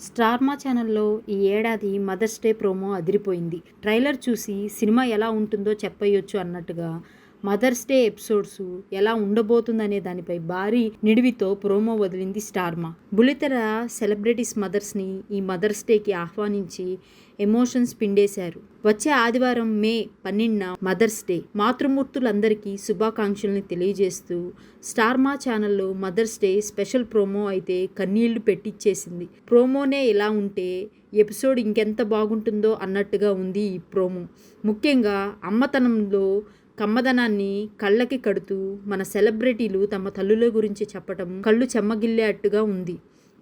స్టార్మా ఛానల్లో ఈ ఏడాది మదర్స్ డే ప్రోమో అదిరిపోయింది. ట్రైలర్ చూసి సినిమా ఎలా ఉంటుందో చెప్పేయొచ్చు అన్నట్టుగా మదర్స్ డే ఎపిసోడ్స్ ఎలా ఉండబోతుందనే దానిపై భారీ నిడివితో ప్రోమో వదిలింది స్టార్మా. బుల్లితెర సెలబ్రిటీస్ మదర్స్ని ఈ మదర్స్ డేకి ఆహ్వానించి ఎమోషన్స్ పిండేశారు. వచ్చే ఆదివారం మే పన్నెండున మదర్స్ డే. మాతృమూర్తులందరికీ శుభాకాంక్షల్ని తెలియజేస్తూ స్టార్మా ఛానల్లో మదర్స్ డే స్పెషల్ ప్రోమో అయితే కన్నీళ్ళు పెట్టిచ్చేసింది. ప్రోమోనే ఇలా ఉంటే ఎపిసోడ్ ఇంకెంత బాగుంటుందో అన్నట్టుగా ఉంది ఈ ప్రోమో. ముఖ్యంగా అమ్మతనంలో కమ్మదనాన్ని కళ్ళకి కడుతూ మన సెలబ్రిటీలు తమ తల్లుల గురించి చెప్పటం కళ్ళు చెమ్మగిల్లేట్టుగా ఉంది.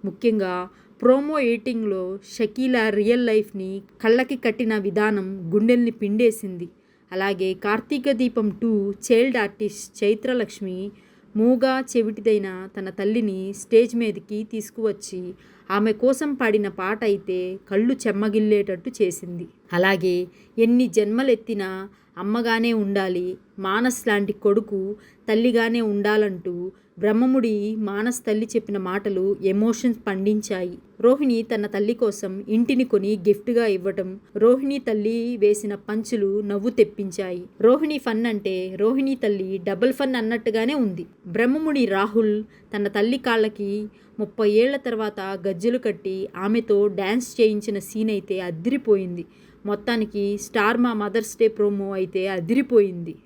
ముఖ్యంగా ప్రోమో ఎయిటింగ్లో షకీలా రియల్ లైఫ్ని కళ్ళకి కట్టిన విధానం గుండెల్ని పిండేసింది. అలాగే Karthika Deepam two child artist Chaitralakshmi మూగా చెవిటిదైన తన తల్లిని స్టేజ్ మీదకి తీసుకువచ్చి ఆమె కోసం పాడిన పాట అయితే కళ్ళు చెమ్మగిల్లేటట్టు చేసింది. అలాగే ఎన్ని జన్మలెత్తినా అమ్మగానే ఉండాలి మానస్ లాంటి కొడుకు తల్లిగానే ఉండాలంటూ బ్రహ్మముడి మానస్ తల్లి చెప్పిన మాటలు ఎమోషన్స్ పండించాయి. రోహిణి తన తల్లి కోసం ఇంటిని కొని గిఫ్ట్గా ఇవ్వటం రోహిణి తల్లి వేసిన పంచులు నవ్వు తెప్పించాయి. రోహిణి ఫన్ అంటే రోహిణి తల్లి డబుల్ ఫన్ అన్నట్టుగానే ఉంది. బ్రహ్మముడి రాహుల్ తన తల్లి కాళ్ళకి ముప్పై ఏళ్ళ తర్వాత గజ్జెలు కట్టి ఆమెతో డ్యాన్స్ చేయించిన సీన్ అయితే అదిరిపోయింది. మొత్తానికి స్టార్ మా మదర్స్ డే ప్రోమో అయితే అదిరిపోయింది.